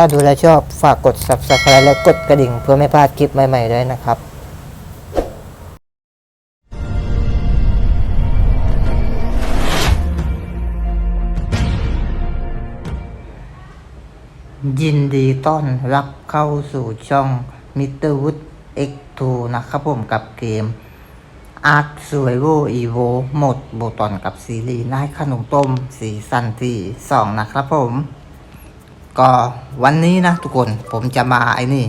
ถ้าดูแลชอบฝากกด subscribe และกดกระดิ่งเพื่อไม่พลาดคลิปใหม่ๆด้วยนะครับยินดีต้อนรับเข้าสู่ช่อง Mr. Wood X2 นะครับผมกับเกม Ark Survival Evo หมดโบตอนกับซีรีส์นายขนมต้มสีสันที่2นะครับผม ก็วันนี้นะทุกคนผมจะมาไอ้นี่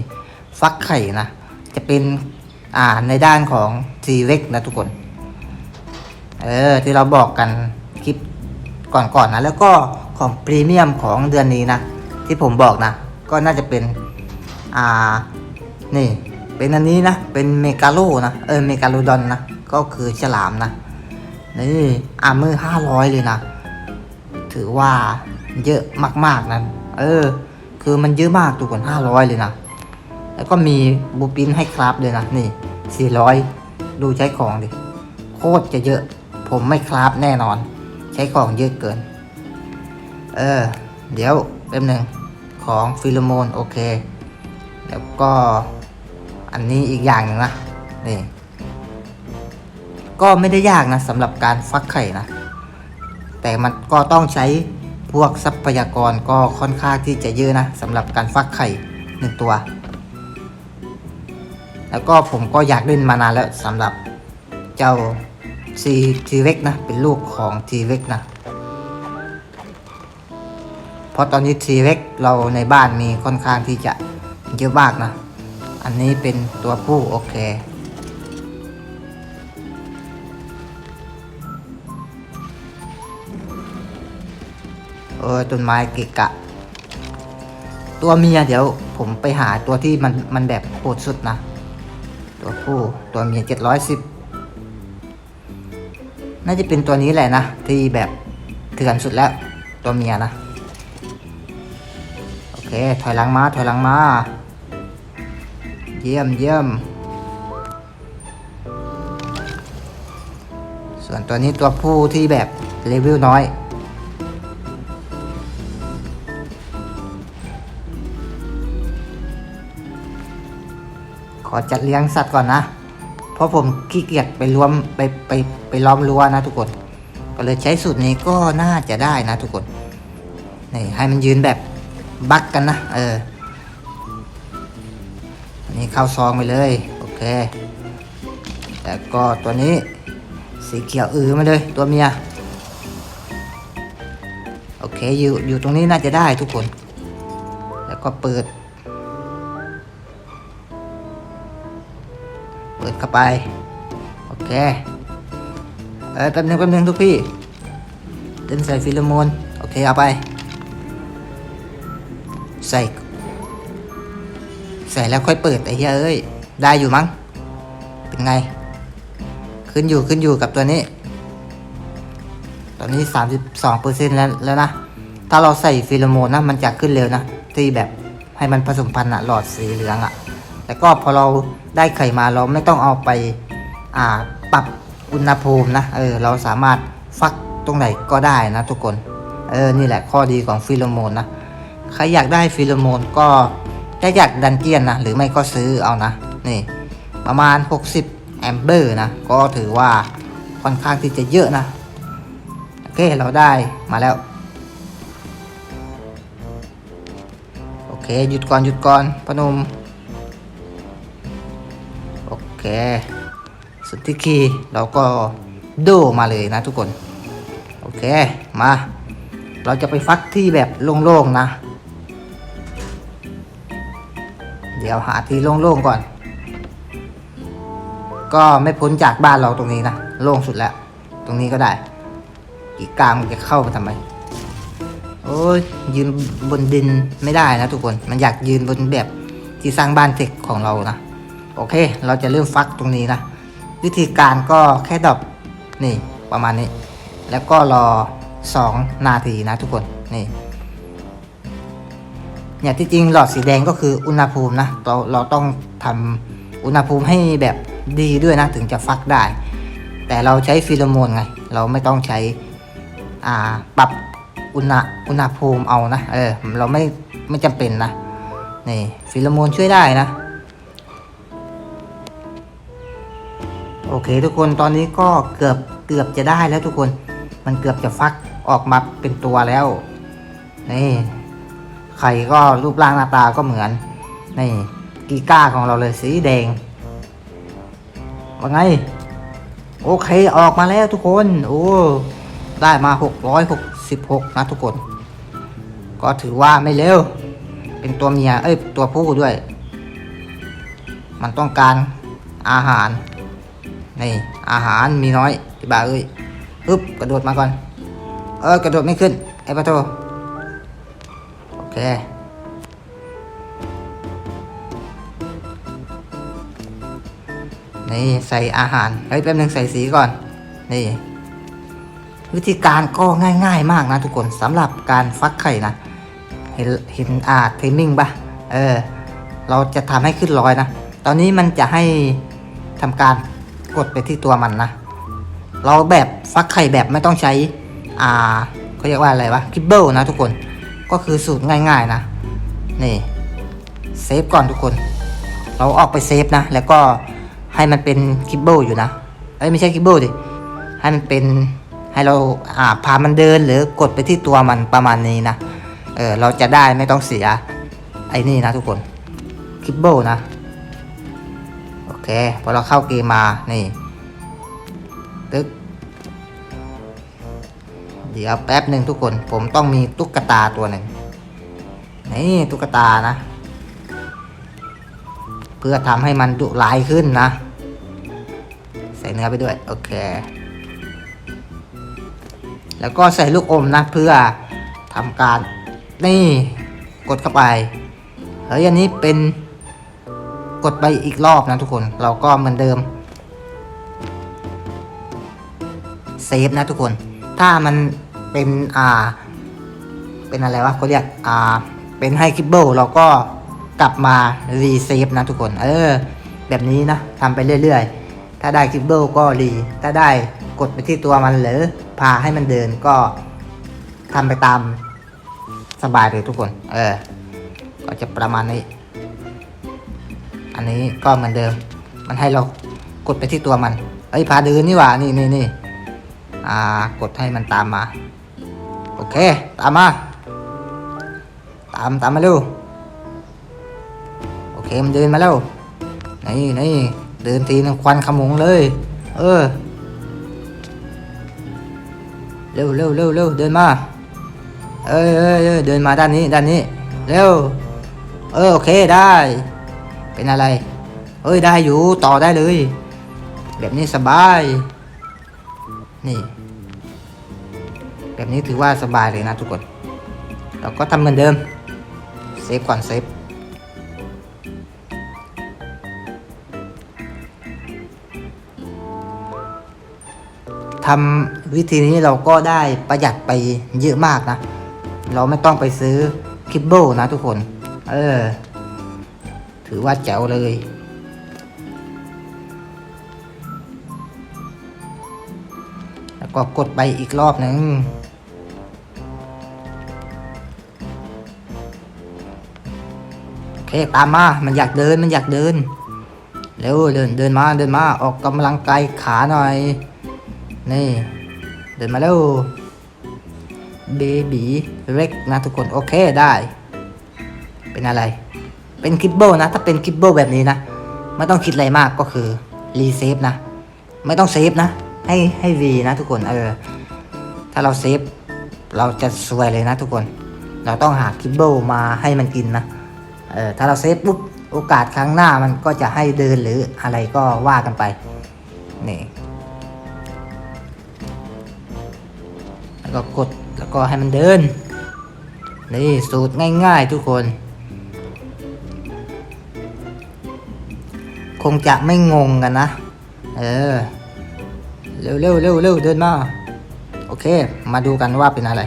ฟักไข่นะ จะเป็นอ่าในด้านของ t r e x นะทุกคน เออ ที่เราบอกกันคลิปก่อนๆนนะ แล้วก็ของพรีเมียมของเดือนนี้นะ ที่ผมบอกนะ ก็น่าจะเป็นอ่านี่ เป็นอันนี้นะ เป็นเมกาโลนะเออเมกาโลดอนนะ ก็คือฉลามนะนี่อามือห้าร้อยเลยนะ ถือว่าเยอะมากๆนะ เออ คือมันเยอะมากทุกคนห้าร้อยเลยนะ แล้วก็มีบูปินให้คราฟเลยนะ นี่สี่ร้อยดูใช้ของดิ โคตรจะเยอะ ผมไม่คราฟแน่นอน ใช้ของเยอะเกิน เออ เดี๋ยวแป๊บหนึ่งของฟิโลโมนโอเค แล้วก็อันนี้อีกอย่างหนึ่งนะ นี่ ก็ไม่ได้ยากนะสำหรับการฟักไข่นะ แต่มันก็ต้องใช้ พวกทรัพยากรก็ค่อนข้างที่จะเยอะนะสำหรับการฟักไข่หนึ่งตัว แล้วก็ผมก็อยากเล่นมานานแล้วสำหรับเจ้าซีทีเวกนะ เป็นลูกของทีเวกนะเพราะตอนนี้ทีเวกเราในบ้านมีค่อนข้างที่จะเยอะมากนะ อันนี้เป็นตัวผู้โอเค เออต้นไม้เกะกะ ตัวเมียเดี๋ยวผมไปหาตัวที่มันมันแบบโหดสุดนะ ตัวผู้ตัวเมียเจ็ดร้อยสิบน่าจะเป็นตัวนี้แหละนะ ที่แบบเถื่อนสุดแล้ว ตัวเมียนะ โอเค ถอยหลังมา ถอยหลังมา เยี่ยมเยี่ยมส่วนตัวนี้ตัวผู้ที่แบบเลเวลน้อย จัดเลี้ยงสัตว์ก่อนนะ เพราะผมขี้เกียจไปรวมไปไปไปล้อมรั้วนะทุกคน ก็เลยใช้สูตรนี้ก็น่าจะได้นะทุกคนนี่ให้มันยืนแบบบักกันนะ เออนนี้เข้าซองไปเลย โอเค แล้วก็ตัวนี้สีเขียวอือมาเลยตัวเมีย โอเคอยู่อยู่ตรงนี้น่าจะได้ทุกคน แล้วก็เปิด เข้าไป โอเค เออแป๊บนึงแป๊บนึงทุกพี่เดินใส่ฟิโลโมน โอเค เอาไป ใส่ ใส่แล้วค่อยเปิดไอ้เหี้ยเอ้ย ได้อยู่มั้ง เป็นไง ขึ้นอยู่ขึ้นอยู่กับตัวนี้ ตอนนี้ 32%แล้วแล้วนะ ถ้าเราใส่ฟิโลโมนนะ มันจะขึ้นเร็วนะ ที่แบบให้มันผสมพันธุ์อะหลอดสีเหลืองอะ แต่ก็พอเราได้ไข่มาเราไม่ต้องเอาไปอ่าปรับอุณหภูมินะเออเราสามารถฟักตรงไหนก็ได้นะทุกคนเออนี่แหละข้อดีของฟิโลโมนนะใครอยากได้ฟิโลโมนก็ได้จากดันเจียนนะหรือไม่ก็ซื้อเอานะนี่ประมาณ 60 แอมเบอร์นะก็ถือว่าค่อนข้างที่จะเยอะนะโอเคเราได้มาแล้วโอเคหยุดก่อนหยุดก่อนพนม สุดที่คีเราก็โดมาเลยนะทุกคน โอเค มา เราจะไปฟักที่แบบโล่งๆนะ เดี๋ยวหาที่โล่งๆก่อน ก็ไม่พ้นจากบ้านเราตรงนี้นะ โล่งสุดแล้ว ตรงนี้ก็ได้ อีกกลางมันจะเข้าไปทำไม โอ้ยยืนบนดินไม่ได้นะทุกคน มันอยากยืนบนแบบที่สร้างบ้านเทคของเรานะ โอเค เราจะเริ่มฟักตรงนี้นะ วิธีการก็แค่ดรอปนี่ประมาณนี้ แล้วก็รอ 2 นาทีนะทุกคนนี่เนี่ยที่จริงหลอดสีแดงก็คืออุณหภูมินะเราเราต้องทำอุณหภูมิให้แบบดีด้วยนะถึงจะฟักได้ แต่เราใช้ฟิโลโมนไง เราไม่ต้องใช้อ่าปรับอุณหอุณหภูมิเอานะเออเราไม่ไม่จำเป็นนะนี่ฟิโลโมนช่วยได้นะ โอเค ทุกคนตอนนี้ก็เกือบเกือบจะได้แล้วทุกคน มันเกือบจะฟักออกมาเป็นตัวแล้วนี่ไข่ก็รูปร่างหน้าตาก็เหมือนนี่กีก้าของเราเลยสีแดงว่าไง โอเคออกมาแล้วทุกคน โอ้ได้มา 666 นะทุกคน ก็ถือว่าไม่เร็ว เป็นตัวเมีย เอ้ย ตัวผู้ด้วย มันต้องการอาหาร นี่อาหารมีน้อยไอ้บ้าเอ้ยอึ๊บกระโดดมาก่อน เออกระโดดไม่ขึ้น ไอ้ปะโตโอเคนี่ใส่อาหารเฮ้ยแป๊บนึงใส่สีก่อน นี่ วิธีการก็ง่ายๆมากนะทุกคนสำหรับการฟักไข่นะ เห็นเห็นอ่าเทมมิ่งปะเออ เราจะทำให้ขึ้นร้อยนะ ตอนนี้มันจะให้ทำการ กดไปที่ตัวมันนะ เราแบบฟักไข่แบบไม่ต้องใช้ อ่าเขาเรียกว่าอะไรวะคิบเบิลนะทุกคน ก็คือสูตรง่ายๆนะ นี่เซฟก่อนทุกคน เราออกไปเซฟนะ แล้วก็ให้มันเป็นคิบเบิลอยู่นะ เอ้ยไม่ใช่คิบเบิลดิ ให้มันเป็นให้เราอ่าพามันเดินหรือกดไปที่ตัวมันประมาณนี้นะ เออเราจะได้ไม่ต้องเสียไอ้นี่นะทุกคนคิบเบิลนะ เคพอเราเข้าเกมมานี่ ตึ๊กเดี๋ยวแป๊บหนึ่งทุกคน ผมต้องมีตุ๊กตาตัวหนึ่งนี่ตุ๊กตานะ เพื่อทำให้มันดุร้ายขึ้นนะ ใส่เนื้อไปด้วย โอเค แล้วก็ใส่ลูกอมนะ เพื่อทำการนี่กดเข้าไปเฮ้ยอันนี้เป็น กดไปอีกรอบนะทุกคน เราก็เหมือนเดิมเซฟนะทุกคน ถ้ามันเป็นอ่า เป็นอะไรวะเขาเรียกอ่า เป็นไฮคิบเบิลเราก็กลับมารีเซฟนะทุกคน เออ แบบนี้นะทำไปเรื่อยๆ ถ้าได้คิบเบิลก็รี ถ้าได้กดไปที่ตัวมันหรือพาให้มันเดินก็ทำไปตามสบายเลยทุกคน เออ ก็จะประมาณนี้ อันนี้ก็เหมือนเดิม มันให้เรากดไปที่ตัวมัน เอ้ยพาเดินนี่หว่า นี่นี่นี่อ่ากดให้มันตามมา โอเค ตามมา ตามตามมาเร็ว โอเคมันเดินมาแล้ว นี่นี่เดินทีนึงควันขมงเลย เออ เร็วเร็วเร็วเร็วเดินมา เอ้ยเอ้ยเอ้ยเดินมาด้านนี้ด้านนี้ เร็ว เออโอเคได้ เป็นอะไร เอ้ยได้อยู่ต่อได้เลย แบบนี้สบาย นี่ แบบนี้ถือว่าสบายเลยนะทุกคน เราก็ทำเหมือนเดิม เซฟก่อนเซฟทำวิธีนี้เราก็ได้ประหยัดไปเยอะมากนะ เราไม่ต้องไปซื้อคิบเบิลนะทุกคน เออ ถือว่าแจ๋วเลยแล้วก็กดไปอีกรอบหนึ่งโอเคตามมา มันอยากเดิน มันอยากเดิน เร็วเดิน เดินมา เดินมา ออกกำลังกายขาหน่อย นี่ เดินมาเร็ว เบบีเล็กนะทุกคน โอเคได้ เป็นอะไร เป็นคิปเบิลนะ ถ้าเป็นคิปเบิลแบบนี้นะ ไม่ต้องคิดอะไรมากก็คือรีเซฟนะ ไม่ต้องเซฟนะ ให้ให้วีนะทุกคนเออ ถ้าเราเซฟเราจะสวยเลยนะทุกคน เราต้องหาคิปเบิลมาให้มันกินนะ เออ ถ้าเราเซฟปุ๊บโอกาสครั้งหน้ามันก็จะให้เดินหรืออะไรก็ว่ากันไป นี่แล้วก็กดแล้วก็ให้มันเดิน นี่สูตรง่ายๆทุกคน คงจะไม่งงกันนะ เออ เร็วเร็วเร็วเร็วเดินมา โอเค มาดูกันว่าเป็นอะไร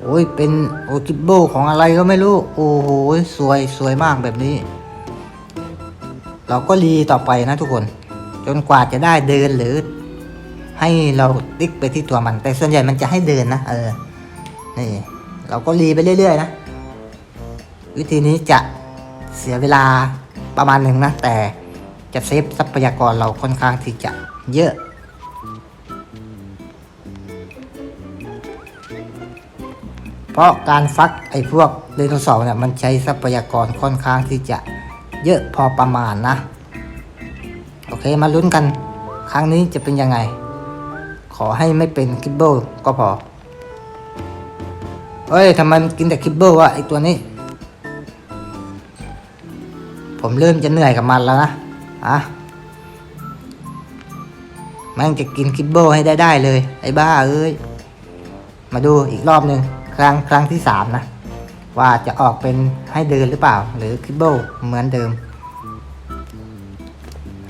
โอ้ย เป็นโอจิโบของอะไรก็ไม่รู้ โอ้โห สวยสวยมากแบบนี้ เราก็รีต่อไปนะทุกคน จนกว่าจะได้เดินหรือ ให้เราติ๊กไปที่ตัวมัน แต่ส่วนใหญ่มันจะให้เดินนะ เออ นี่ เราก็รีไปเรื่อยๆนะ วิธีนี้จะเสียเวลา ประมาณหนึ่งนะ แต่จะเซฟทรัพยากรเราค่อนข้างที่จะเยอะ เพราะการฟักไอ้พวกไดโนเสาร์เนี่ยมันใช้ทรัพยากรค่อนข้างที่จะเยอะพอประมาณนะ โอเคมาลุ้นกัน ครั้งนี้จะเป็นยังไง ขอให้ไม่เป็นคิบเบิลก็พอเฮ้ยทำไมกินแต่คิบเบิลวะไอตัวนี้ ผมเริ่มจะเหนื่อยกับมันแล้วนะอะแม่งจะกินคิบเบิลให้ได้ได้เลย ไอ้บ้าเอ้ย มาดูอีกรอบหนึ่งครั้งครั้งที่สามนะ ว่าจะออกเป็นให้เดินหรือเปล่า หรือคิบเบิลเหมือนเดิม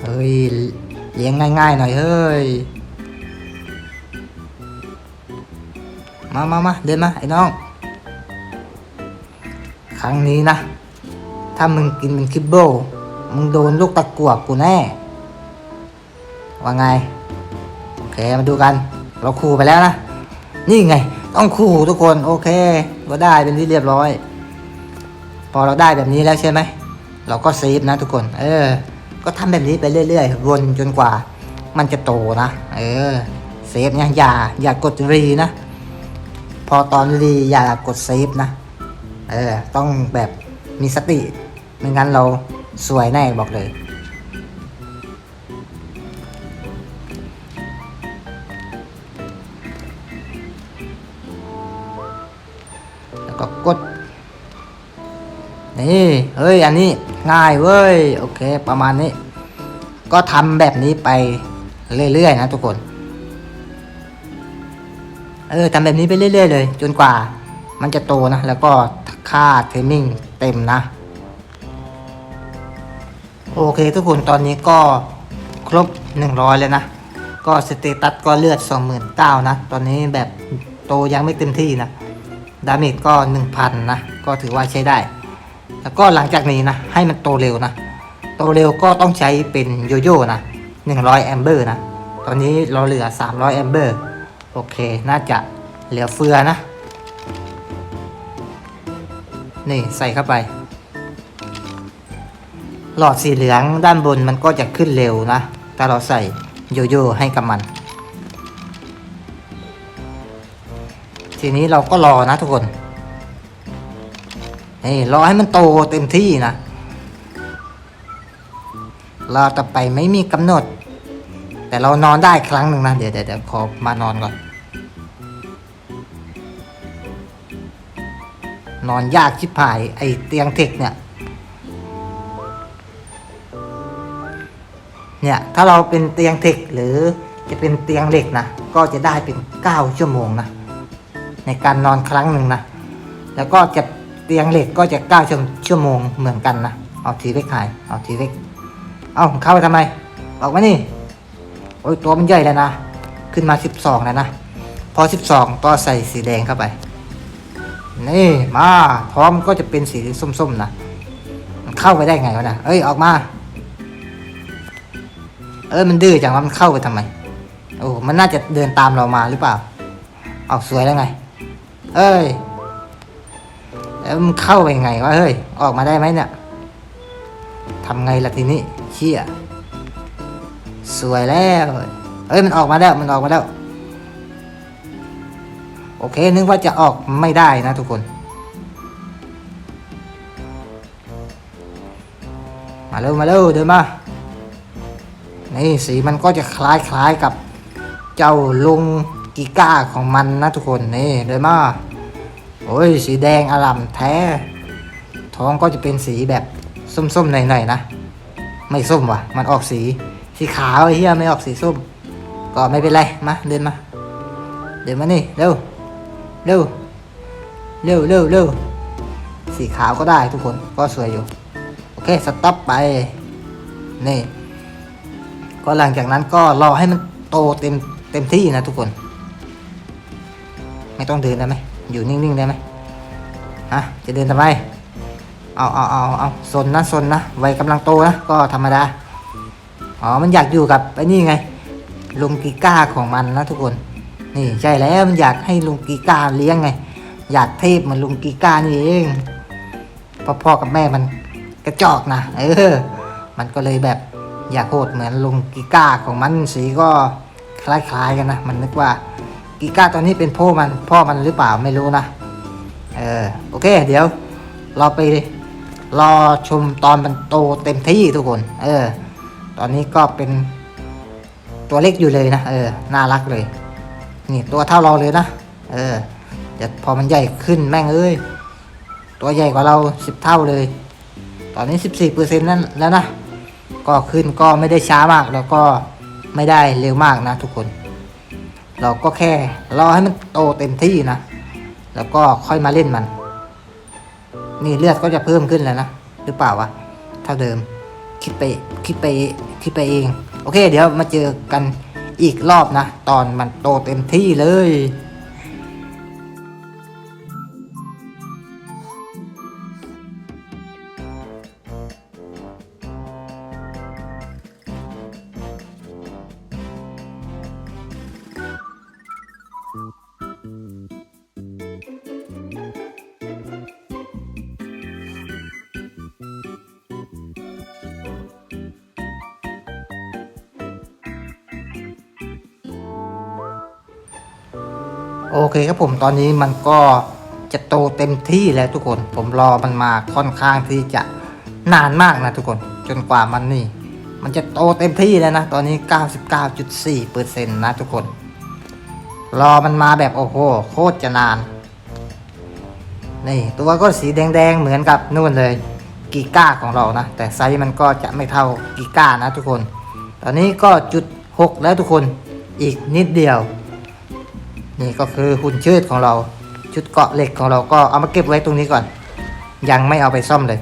เฮ้ย เลี้ยงง่ายๆหน่อยเฮ้ย มามามาเดินมาไอ้น้อง ครั้งนี้นะ ถ้ามึงกินเป็นคิบเบิลมึงโดนลูกตะกั่วกูแน่ ว่าไง โอเคมาดูกัน เราคู่ไปแล้วนะ นี่ไง ต้องคู่ทุกคน โอเคก็ได้เป็นที่เรียบร้อย พอเราได้แบบนี้แล้วใช่ไหม เราก็เซฟนะทุกคน เออ ก็ทำแบบนี้ไปเรื่อยๆ วนจนกว่า มันจะโตนะ เออ เซฟเนี่ยอย่า อย่ากดรีนะ พอตอนรีอย่ากดเซฟนะ เออ ต้องแบบมีสติ ไม่งั้นเราสวยแน่บอกเลย แล้วก็กด นี่ เฮ้ย อันนี้ง่ายเว้ย โอเค ประมาณนี้ ก็ทำแบบนี้ไปเรื่อยๆนะทุกคน เออทำแบบนี้ไปเรื่อยๆเลย จนกว่ามันจะโตนะ แล้วก็ค่าเทมมิ่งเต็มนะ โอเคทุกคนตอนนี้ก็ครบ 100 แล้วนะ ก็สเตตัสก็เลือด 29,000 นะ ตอนนี้แบบโตยังไม่เต็มที่นะ ดาเมจก็ 1,000 นะ ก็ถือว่าใช้ได้ แล้วก็หลังจากนี้นะ ให้มันโตเร็วนะ โตเร็วก็ต้องใช้เป็นโยโย่นะ 100 แอมเบอร์นะ ตอนนี้เราเหลือ 300 แอมเบอร์ โอเค น่าจะเหลือเฟือนะ นี่ใส่เข้าไป หลอดสีเหลืองด้านบนมันก็จะขึ้นเร็วนะ ถ้าเราใส่โยโย่ให้กับมัน ทีนี้เราก็รอนะทุกคน นี่รอให้มันโตเต็มที่นะ รอต่อไปไม่มีกำหนด แต่เรานอนได้ครั้งหนึ่งนะ เดี๋ยวเดี๋ยวเดี๋ยวขอมานอนก่อน นอนยากชิบหายไอเตียงเทคเนี่ย เนี่ยถ้าเราเป็นเตียงเทคหรือจะเป็นเตียงเหล็กนะก็จะได้เป็น 9 ชั่วโมงนะในการนอนครั้งหนึ่งนะแล้วก็จะเตียงเหล็กก็จะ9ชั่วชั่วโมงเหมือนกันนะเอาทีเล็กหายเอาทีเล็กเอาเข้าไปทำไมออกมานี่โอ้ยตัวมันใหญ่แล้วนะขึ้นมา 12แล้วนะพอ 12 ก็ใส่สีแดงเข้าไป นี่มาท้อมก็จะเป็นสีส้มๆนะมันเข้าไปได้ไงวะนะเอ้ยออกมา เออมันดื้อจังว่ามันเข้าไปทำไม โอ้มันน่าจะเดินตามเรามาหรือเปล่า เอาสวยแล้วไง เอ้ย แล้วมันเข้าไปไงวะเฮ้ย ออกมาได้ไหมเนี่ยทำไงล่ะทีนี้เชี่ยสวยแล้ว เอ้ยมันออกมาแล้วมันออกมาแล้ว โอเค นึกว่าจะออกไม่ได้นะทุกคนมาเร็วมาเร็วเดินมา นี่สีมันก็จะคล้ายคล้ายกับเจ้าลุงกิก้าของมันนะทุกคนนี่เดินมาโอ้ยสีแดงอล่ามแท้ ท้องก็จะเป็นสีแบบส้มๆหน่อยๆนะ ไม่ส้มว่ะ มันออกสีสีขาวไอ้เหี้ยไม่ออกสีส้ม ก็ไม่เป็นไรมาเดินมา เดินมานี่เร็วเร็วเร็วเร็วเร็วสีขาวก็ได้ทุกคนก็สวยอยู่ โอเค สต็อปไป นี่ ก็หลังจากนั้นก็รอให้มันโตเต็มเต็มที่นะทุกคน ไม่ต้องเดินได้ไหมอยู่นิ่งๆได้ไหมฮะจะเดินทำไมเอาเอาเอาเอาซนนะซนนะวัยกำลังโตนะก็ธรรมดาอ๋อมันอยากอยู่กับไอ้นี่ไงลุงกีก้าของมันนะทุกคน นี่ใช่แล้วมันอยากให้ลุงกีก้าเลี้ยงไง อยากเทพเหมือนลุงกีก้านี่เองพราะพ่อกับแม่มันกระจอกนะเออ มันก็เลยแบบ อยากโหดเหมือนลุงกีก้าของมันสีก็คล้ายๆกันนะ มันนึกว่ากีก้าตอนนี้เป็นพ่อมันพ่อมันหรือเปล่าไม่รู้นะเออโอเค เดี๋ยวเราไปรอชมตอนมันโตเต็มที่ทุกคน เออ ตอนนี้ก็เป็นตัวเล็กอยู่เลยนะเออน่ารักเลย นี่ตัวเท่าเราเลยนะเออเดี๋ยวพอมันใหญ่ขึ้นแม่งเอ้ยตัวใหญ่กว่าเราสิบเท่าเลย ตอนนี้สิบสี่เปอร์เซ็นต์นั่นแล้วนะ ก็ขึ้นก็ไม่ได้ช้ามาก แล้วก็ไม่ได้เร็วมากนะทุกคน เราก็แค่รอให้มันโตเต็มที่นะ แล้วก็ค่อยมาเล่นมัน นี่เลือดก็จะเพิ่มขึ้นแล้วนะหรือเปล่าวะเท่าเดิมคิดไปคิดไปคิดไปเอง โอเค เดี๋ยวมาเจอกันอีกรอบนะ ตอนมันโตเต็มที่เลย เคครับผมตอนนี้มันก็จะโตเต็มที่แล้วทุกคน ผมรอมันมาค่อนข้างที่จะนานมากนะทุกคนจนกว่ามันนี่ มันจะโตเต็มที่แล้วนะ ตอนนี้ 99.4%นะทุกคน รอมันมาแบบโอ้โหโคตรจะนาน นี่ตัวก็สีแดงๆเหมือนกับนู่นเลยกีก้าของเรานะ แต่ไซส์มันก็จะไม่เท่ากีก้านะทุกคน ตอนนี้ก็จุด 6 แล้วทุกคนอีกนิดเดียว นี่ก็คือหุ่นเชิดของเราชุดเกาะเหล็กของเราก็เอามาเก็บไว้ตรงนี้ก่อน ยังไม่เอาไปซ่อมเลย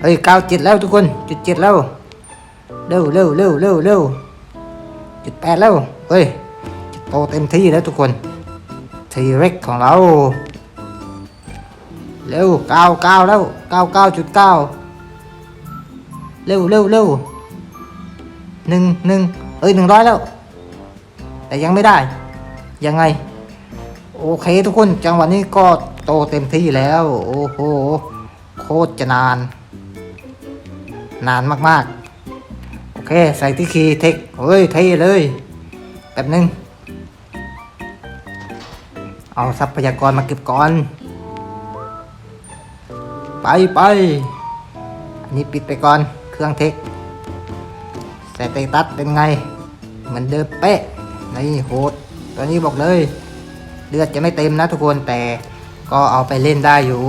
เฮ้ยเก้าเจ็ดแล้วทุกคนจุดเจ็ดแล้วเร็วเร็วเร็วเร็วเร็วจุดแปดแล้วเฮ้ยจะโตเต็มที่แล้วทุกคนทีเร็กของเราเร็วเก้าเก้าแล้วเก้าเก้าจุดเก้าเร็วเร็วเร็วหนึ่งหนึ่งเอ้ยหนึ่งร้อยแล้ว แต่ยังไม่ได้ ยังไง โอเคทุกคนจังหวะนี้ก็โตเต็มที่แล้ว โอ้โห โคตรจะนาน นานมากๆ โอเค ใส่ที่คีเทคเฮ้ยเทเลยแป๊บนึง เอาทรัพยากรมาเก็บก่อน ไปไปอันนี้ปิดไปก่อนเครื่องเทคใส่เตตัสเป็นไง เหมือนเดิมเป๊ะนี่โหด ตอนนี้บอกเลย เลือดจะไม่เต็มนะทุกคนแต่ก็เอาไปเล่นได้อยู่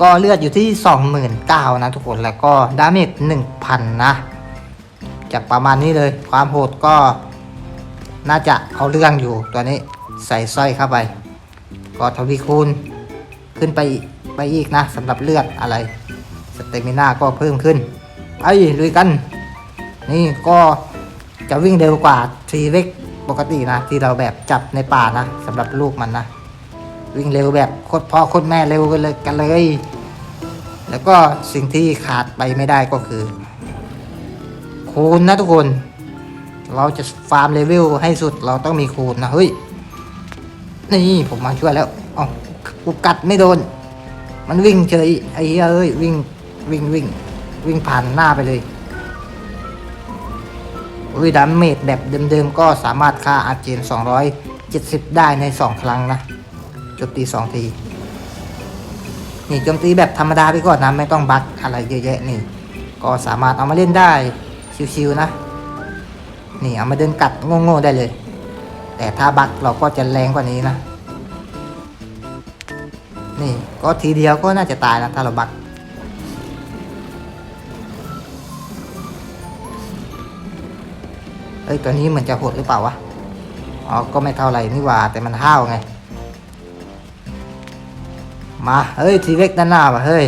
ก็เลือดอยู่ที่ 29,000นะทุกคนแล้วก็ดาเมจ1,000 นะ จากประมาณนี้เลยความโหดก็น่าจะเอาเรื่องอยู่ตัวนี้ใส่สร้อยเข้าไป ก็ทวีคูณขึ้นไปไปอีกนะสำหรับเลือดอะไรสเตมิน่าก็เพิ่มขึ้นไปลุยกัน นี่ก็จะวิ่งเร็วกว่าทีเล็ก ปกตินะที่เราแบบจับในป่านะสำหรับลูกมันนะวิ่งเร็วแบบโคตรพ่อโคตรแม่เร็วกันเลยกันเลย แล้วก็สิ่งที่ขาดไปไม่ได้ก็คือคูณนะทุกคน เราจะฟาร์มเลเวลให้สุดเราต้องมีคูณนะเฮ้ยนี่ผมมาช่วยแล้วอ๋อกูกัดไม่โดน มันวิ่งเฉยไอ้เหี้ยเอ้ยวิ่งวิ่งวิ่งวิ่งผ่านหน้าไปเลย อุ้ยดามเมจแบบเดิมๆก็สามารถฆ่าอาเจน 270 ได้ใน 2 ครั้งนะโจมตี 2 ทีนี่โจมตีแบบธรรมดาไปก่อนนะไม่ต้องบักอะไรเยอะแยะนี่ ก็สามารถเอามาเล่นได้ชิวๆนะ นี่เอามาเดินกัดโง่ๆได้เลย แต่ถ้าบักเราก็จะแรงกว่านี้นะ นี่ก็ทีเดียวก็น่าจะตายนะถ้าเราบัก เอ้ยตัวนี้เหมือนจะโหดหรือเปล่าวะอ๋อก็ไม่เท่าไหร่นี่หว่าแต่มันห้าวไง มาเฮ้ยทีเล็กด้านหน้าว่ะเฮ้ย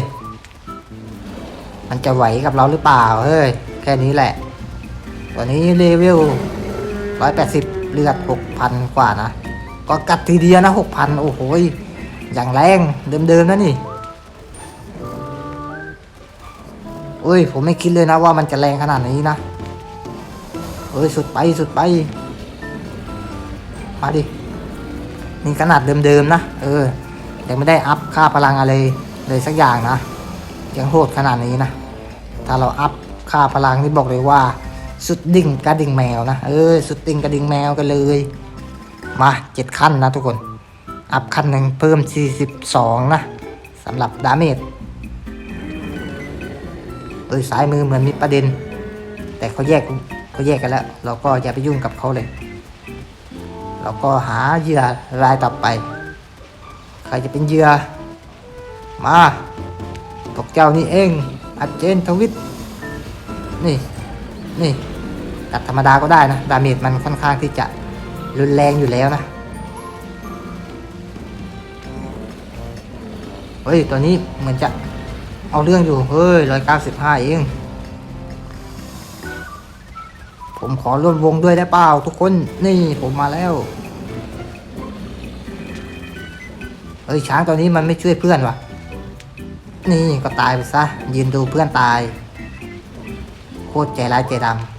มันจะไหวกับเราหรือเปล่าเฮ้ยแค่นี้แหละ ตัวนี้เลเวลร้อยแปดสิบเลือดหกพันกว่านะ ก็กัดทีเดียวนะหกพันโอ้โหยอย่างแรงเดิมๆนะนี่อุ้ยผมไม่คิดเลยนะว่ามันจะแรงขนาดนี้นะ เอ้ยสุดไปสุดไป มาดิ นี่ขนาดเดิมๆนะ เออยังไม่ได้อัพค่าพลังอะไรเลยสักอย่างนะ ยังโหดขนาดนี้นะ ถ้าเราอัพค่าพลังนี่บอกเลยว่า สุดดิ่งกระดิ่งแมวนะ เออ สุดดิ่งกระดิ่งแมวกันเลย มาเจ็ดขั้นนะทุกคน อัพขั้นหนึ่งเพิ่ม 42 นะสำหรับดาเมจเออซ้ายมือเหมือนมีประเด็น แต่เขาแยก ขาแยกกันแล้ว เราก็อย่าไปยุ่งกับเขาเลย เราก็หาเหยื่อรายต่อไป ใครจะเป็นเหยื่อมาพวกเจ้านี่เองอาเจนทวิตนี่นี่ตัดธรรมดาก็ได้นะ ดาเมจมันค่อนข้างที่จะรุนแรงอยู่แล้วนะ เฮ้ย ตัวนี้เหมือนจะเอาเรื่องอยู่ เฮ้ยร้อยเก้าสิบห้าเอง ผมขอร่วมวงด้วยได้เปล่าทุกคนนี่ผมมาแล้วเฮ้ยช้างตัวนี้มันไม่ช่วยเพื่อนวะนี่ก็ตายไปซะยืนดูเพื่อนตาย โคตรใจร้ายใจดำ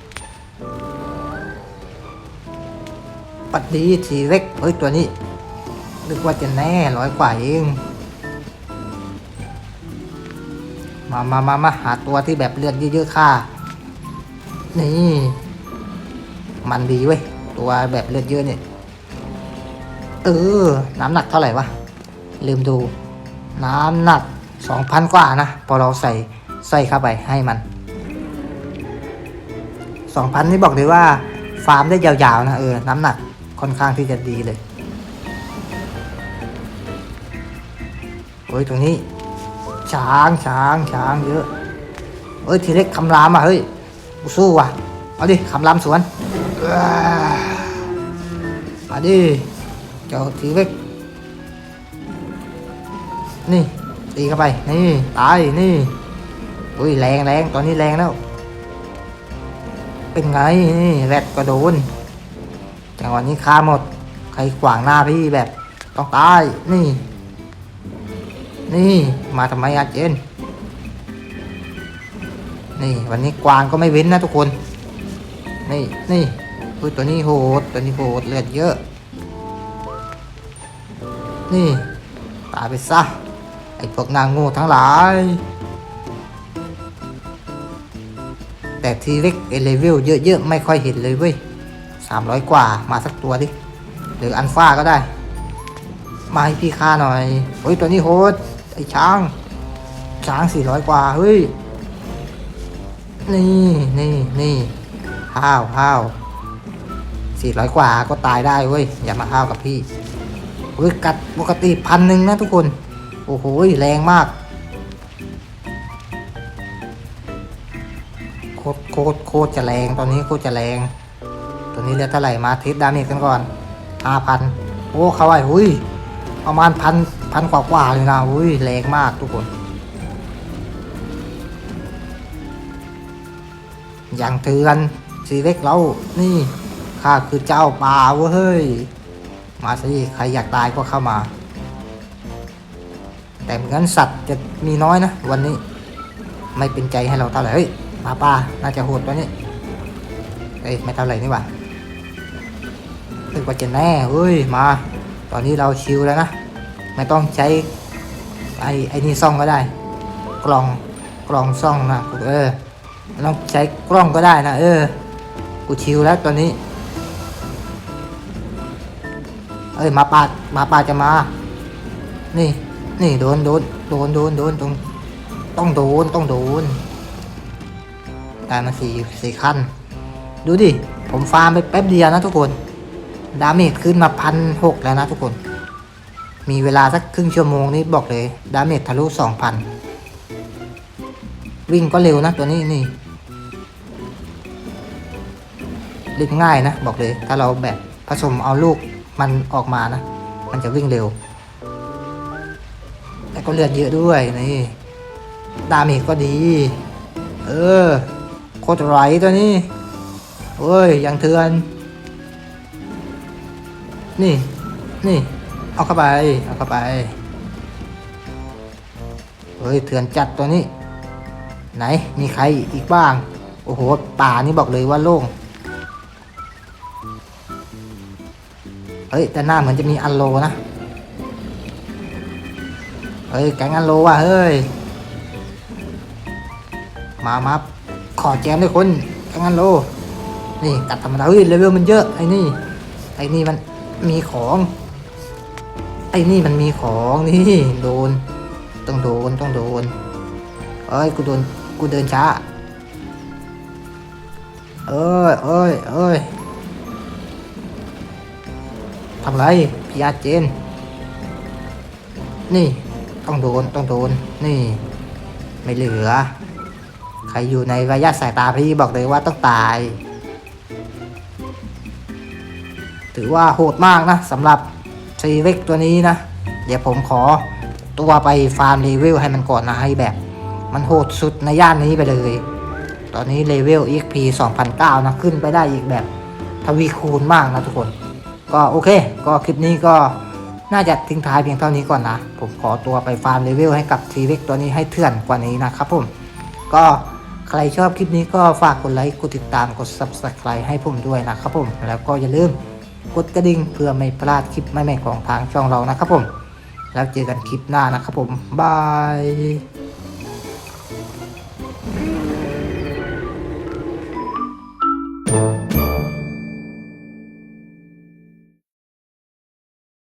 ปัดดีทีเล็กเฮ้ยตัวนี้นึกว่าจะแน่ร้อยกว่าเองมามามามาหาตัวที่แบบเลือดเยอะๆค่ะ นี่ มันดีเว้ย ตัวแบบเลือดเยอะเนี่ย เออ น้ำหนักเท่าไหร่วะ ลืมดู น้ำหนักสองพันกว่านะ พอเราใส่ใส่เข้าไปให้มันสองพันนี่บอกเลยว่า ฟาร์มได้ยาวๆนะ เออ น้ำหนักค่อนข้างที่จะดีเลยโอ้ยตรงนี้ ช้างช้างช้างเยอะเอ้ยทีเล็กคำรามอะเฮ้ยสู้ว่ะ เอาดิคำรามสวน มาดิเจ้าทีเล็กนี่ตีเข้าไป นี่ตาย นี่อุ้ยแรงแรงตอนนี้แรงแล้ว เป็นไง นี่แรดก็โดน จังหวะนี้ฆ่าหมด ใครขวางหน้าพี่แบบ ต้องตาย นี่ นี่มาทำไมอาเจน นี่ วันนี้กวางก็ไม่เว้นนะทุกคน นี่ นี่ อุ้ยตัวนี้โหดตัวนี้โหดเลือดเยอะ นี่ตายไปซะไอ้พวกนางโง่ทั้งหลาย แต่ทีเล็กเอเลเวลเยอะๆไม่ค่อยเห็นเลยเว้ยสามร้อยกว่ามาสักตัวดิ หรืออันฟ้าก็ได้ มาให้พี่ค่าหน่อยเฮ้ยตัวนี้โหดไอ้ช้าง ช้างสี่ร้อยกว่าเฮ้ย นี่นี่นี่ห้าวห้าว สี่ร้อยกว่าก็ตายได้เว้ย อย่ามาห้าวกับพี่เฮ้ยกัดปกติพันหนึ่งนะทุกคน โอ้โห แรงมาก โคตรโคตรโคตรจะแรงตอนนี้โคตรจะแรง ตัวนี้เหลือเท่าไหร่มาเทสดาเมจกันก่อนห้าพันโอ้เขาไอ้หุยประมาณพันพันกว่ากว่าเลยนะอุ้ยแรงมากทุกคน อย่างเถือนสีเล็กเรานี่ ข้าคือเจ้าป่าเว้ย มาสิใครอยากตายก็เข้ามา แต่เหมือนสัตว์จะมีน้อยนะ วันนี้ ไม่เป็นใจให้เราเท่าไหร่เฮ้ยหมาป่าน่าจะโหดตัวนี้เอ้ยไม่เท่าไหร่นี่หว่านึกว่าจะแน่เฮ้ยมา ตอนนี้เราชิลแล้วนะ ไม่ต้องใช้ไอ้ไอ้นี่ซ่องก็ได้ กล่องกล่องซ่องนะเออต้องใช้กล้องก็ได้นะเออ กูชิลแล้วตอนนี้ อ้ยมาปาหมาป่าจะมา นี่ นี่โดนโดนโดนโดนโดนตรงต้องโดนต้องโดนได้มาสี่สี่ขั้น ดูดิ ผมฟาร์มไปแป๊บเดียวนะทุกคน ดาเมจขึ้นมาพันหกแล้วนะทุกคน มีเวลาสักครึ่งชั่วโมงนี่บอกเลย ดาเมจทะลุสองพันวิ่งก็เร็วนะตัวนี้นี่เล่นง่ายนะ บอกเลย ถ้าเราแบบผสมเอาลูก มันออกมานะ มันจะวิ่งเร็วแล้วก็เลือดเยอะด้วยนี่ดาเมจก็ดี เออ โคตรไหลตัวนี้เฮ้ย ยังเถือน นี่ นี่ เอาเข้าไป เอาเข้าไป เฮ้ย เถื่อนจัดตัวนี้ ไหน มีใครอีกบ้าง โอ้โห ป่านี่บอกเลยว่าโล่ง เฮ้ย แต่หน้าเหมือนจะมีอันโลนะ เฮ้ย แกงอันโลว่ะ เฮ้ย มามาขอแจมด้วยคนแกงอันโล นี่กัดธรรมดาเฮ้ยเลเวลมันเยอะไอ้นี่ ไอ้นี่มันมีของ ไอ้นี่มันมีของนี่โดน ต้องโดนต้องโดน เอ้ย กูโดน กูเดินช้า เอ้ยเอ้ยเอ้ย ทำไรพี่อาเจน นี่ ต้องโดน ต้องโดน นี่ ไม่เหลือ ใครอยู่ในระยะสายตาพี่บอกเลยว่าต้องตาย ถือว่าโหดมากนะสำหรับซีเวกตัวนี้นะ เดี๋ยวผมขอตัวไปฟาร์มเลเวลให้มันก่อนนะให้แบบ มันโหดสุดในย่านนี้ไปเลย ตอนนี้เลเวล EXP 2009นะขึ้นไปได้อีกแบบทวีคูณมากนะทุกคน ก็โอเค ก็คลิปนี้ก็น่าจะทิ้งท้ายเพียงเท่านี้ก่อนนะ ผมขอตัวไปฟาร์มเลเวลให้กับทีเวกตัวนี้ให้เถื่อนกว่านี้นะครับผม ก็ใครชอบคลิปนี้ก็ฝากกดไลค์ กดติดตาม กด subscribe ให้ผมด้วยนะครับผม แล้วก็อย่าลืมกดกระดิ่งเพื่อไม่พลาดคลิปใหม่ๆของทางช่องเรานะครับผม แล้วเจอกันคลิปหน้านะครับผม บาย